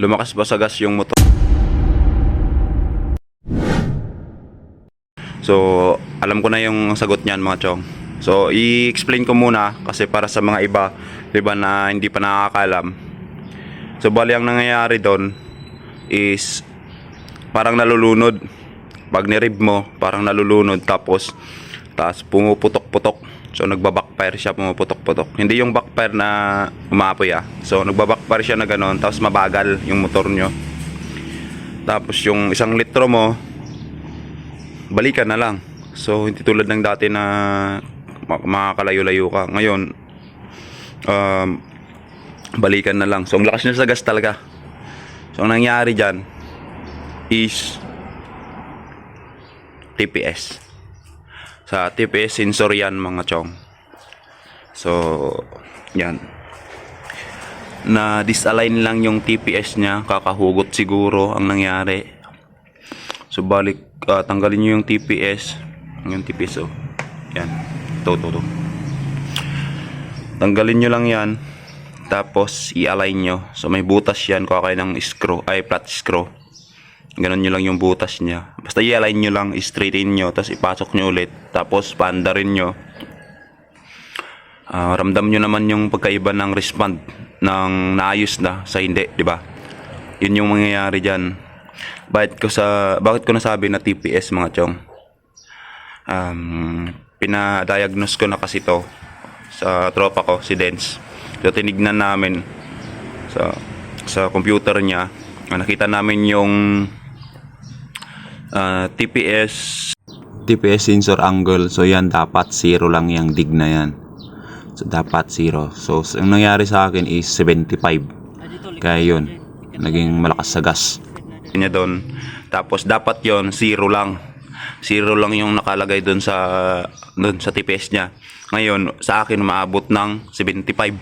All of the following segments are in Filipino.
lumakas ba sa gas yung motor? So, alam ko na yung sagot niyan mga chong. So, i-explain ko muna kasi para sa mga iba, 'di ba na hindi pa nakakalam. So, bali ang nangyayari doon is parang nalulunod. Pag nirib mo, parang nalulunod tapos tapos pumuputok-putok. So, nagba-backfire siya, pumuputok-putok. Hindi yung backfire na umaapoy ah. So, nagba-backfire siya na gano'n, tapos mabagal yung motor nyo. Tapos yung isang litro mo, balikan na lang. So, hindi tulad ng dati na ma- makakalayo-layo ka. Ngayon, um, balikan na lang. So, ang lakas niya sa gas talaga. So, ang nangyari dyan is TPS. Sa TPS sensor yan mga chong. So, yan. Na disalign lang yung TPS niya, kakahugot siguro ang nangyari. So balik ah, tanggalin niyo yung TPS, yung TPS oh. Yan. To to to. Tanggalin niyo lang 'yan. Tapos i-align niyo. So may butas 'yan kuha kayo ng screw, ay flat screw. Ganon nyo lang yung butas niya. Basta i-align nyo lang, i-straighten nyo, tapos ipasok nyo ulit. Tapos panda rin nyo. Ah, ramdam nyo naman yung pagkaiba ng respond ng naayos na sa hindi, di ba? Yun yung mangyayari dyan. Bakit ko sa bakit ko nasabi na TPS mga chong? Um, pinadiagnose ko na kasi to sa tropa ko si Dens. So tinignan namin sa sa computer niya. Nakita namin yung ah, TPS TPS sensor angle. So yan dapat zero lang yung dig na yan. So dapat zero. So ang nangyari sa akin is 75. Kaya yun, naging malakas sa gas. Niya doon. Tapos dapat yon zero lang. Zero lang yung nakalagay doon sa doon sa TPS niya. Ngayon, sa akin maabot ng 75.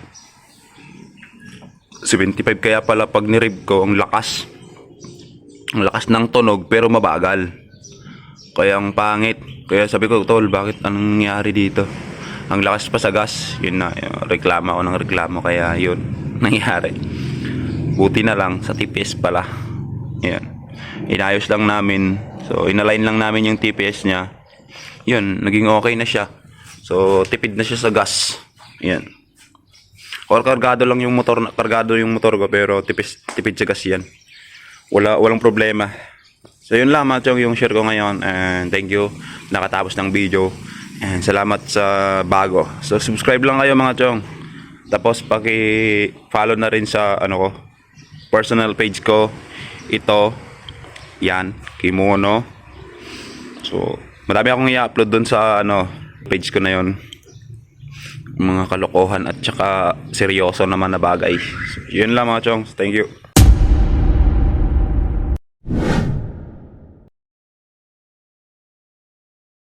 75 kaya pala pag nirib ko ang lakas. Ang lakas ng tunog pero mabagal. Kaya ang pangit. Kaya sabi ko, tol, bakit anong nangyari dito? Ang lakas pa sa gas. Yun na, yun, reklamo ako ng reklamo kaya yun nangyari. Buti na lang sa TPS pala. Yan. Inayos lang namin. So, inalign lang namin yung TPS niya. Yun, naging okay na siya. So, tipid na siya sa gas. Yan. Or kargado lang yung motor, kargado yung motor ko pero tipis, tipid sa gas yan. Wala, walang problema. So, yun lang mga chong yung share ko ngayon. And thank you. Nakatapos ng video. And salamat sa bago. So, subscribe lang kayo mga chong. Tapos, paki-follow na rin sa, ano ko, personal page ko. Ito, yan, kimono. So, marami akong i-upload dun sa, ano, page ko na yon mga kalokohan at saka seryoso naman na bagay. So, yun lang mga chong. Thank you.